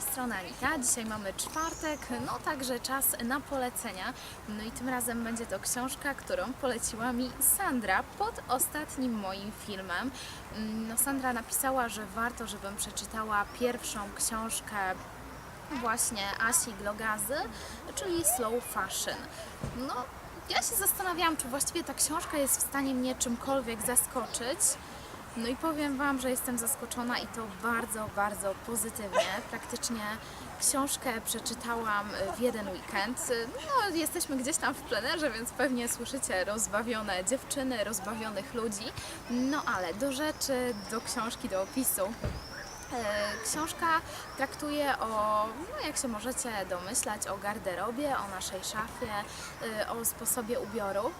strony Anita. Dzisiaj mamy czwartek, no także czas na polecenia. No i tym razem będzie to książka, którą poleciła mi Sandra pod ostatnim moim filmem. Mm, No Sandra napisała, że warto, żebym przeczytała pierwszą książkę właśnie Asi Glogazy, czyli Slow Fashion. No, ja się zastanawiałam, czy właściwie ta książka jest w stanie mnie czymkolwiek zaskoczyć. No i powiem Wam, że jestem zaskoczona i to bardzo, bardzo pozytywnie. Praktycznie książkę przeczytałam w jeden weekend. No, jesteśmy gdzieś tam w plenerze, więc pewnie słyszycie rozbawione dziewczyny, rozbawionych ludzi. No ale do rzeczy, do książki, do opisu. E, Książka traktuje o, no jak się możecie domyślać, o garderobie, o naszej szafie, e, o sposobie ubioru.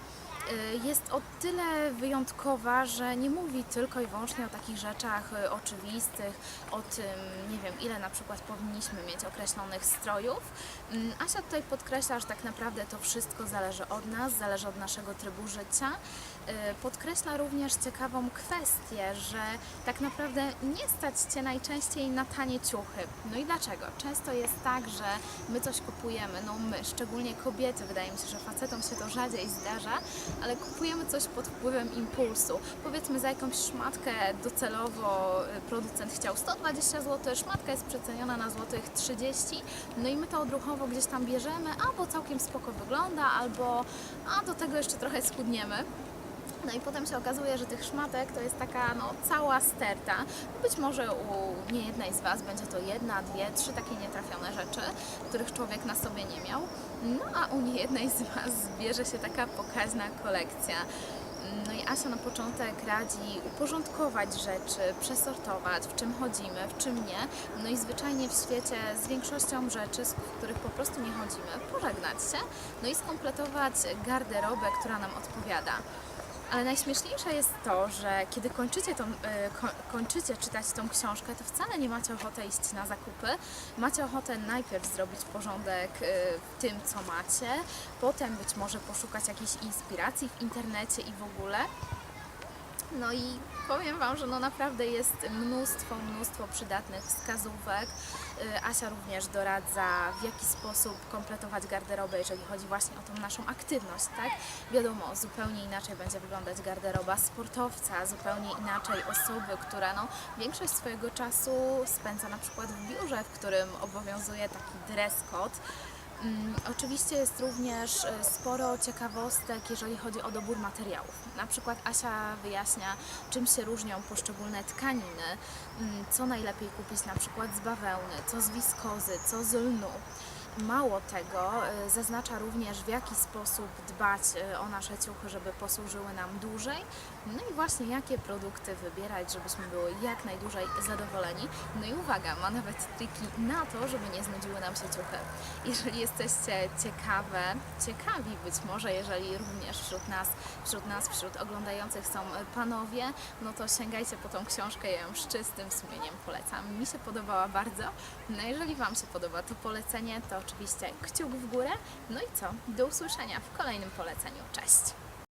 E, Jest o tyle wyjątkowa, że nie mówi tylko i wyłącznie o takich rzeczach e, oczywistych, o tym, nie wiem, ile na przykład powinniśmy mieć określonych strojów. Mm, Asia tutaj podkreśla, że tak naprawdę to wszystko zależy od nas, zależy od naszego trybu życia. E, Podkreśla również ciekawą kwestię, że tak naprawdę nie stać Cię najczęściej na tanie ciuchy. No i dlaczego? Często jest tak, że my coś kupujemy, no my, szczególnie kobiety, wydaje mi się, że facetom się to rzadziej zdarza, ale kupujemy coś pod wpływem impulsu. Powiedzmy za jakąś szmatkę docelowo y, producent chciał 120 zł, szmatka jest przeceniona na złotych 30, no i my to odruchowo gdzieś tam bierzemy, albo całkiem spoko wygląda, albo a do tego jeszcze trochę schudniemy. No i potem się okazuje, że tych szmatek to jest taka no, cała sterta. Być może u niejednej z Was będzie to jedna, dwie, trzy takie nietrafione rzeczy, których człowiek na sobie nie miał. No a u niejednej z Was zbierze się taka pokaźna kolekcja. No i Asia na początek radzi uporządkować rzeczy, przesortować, w czym chodzimy, w czym nie. No i zwyczajnie w świecie z większością rzeczy, z których po prostu nie chodzimy, pożegnać się, no i skompletować garderobę, która nam odpowiada. Ale najśmieszniejsze jest to, że kiedy kończycie, tą, y, ko, kończycie czytać tą książkę, to wcale nie macie ochoty iść na zakupy. Macie ochotę najpierw zrobić porządek y, w tym, co macie, potem być może poszukać jakiejś inspiracji w internecie i w ogóle. No i powiem Wam, że no naprawdę jest mnóstwo, mnóstwo przydatnych wskazówek. Y, Asia również doradza, w jaki sposób kompletować garderobę, jeżeli chodzi właśnie o tą naszą aktywność, tak? Wiadomo, zupełnie inaczej będzie wyglądać garderoba sportowca, zupełnie inaczej osoby, która no, większość swojego czasu spędza na przykład w biurze, w którym obowiązuje taki dress code. Mm, Oczywiście jest również y, sporo ciekawostek, jeżeli chodzi o dobór materiałów. Na przykład Asia wyjaśnia, czym się różnią poszczególne tkaniny, mm, co najlepiej kupić na przykład z bawełny, co z wiskozy, co z lnu. Mało tego, y, zaznacza również w jaki sposób dbać y, o nasze ciuchy, żeby posłużyły nam dłużej. No i właśnie jakie produkty wybierać, żebyśmy były jak najdłużej zadowoleni. No i uwaga, ma nawet triki na to, żeby nie znudziły nam się ciuchy. Jeżeli jesteście ciekawe, ciekawi być może, jeżeli również wśród nas, wśród nas, wśród oglądających są panowie, no to sięgajcie po tą książkę, ja ją z czystym sumieniem polecam. Mi się podobała bardzo. No jeżeli Wam się podoba to polecenie, to oczywiście kciuk w górę. No i co? Do usłyszenia w kolejnym poleceniu. Cześć!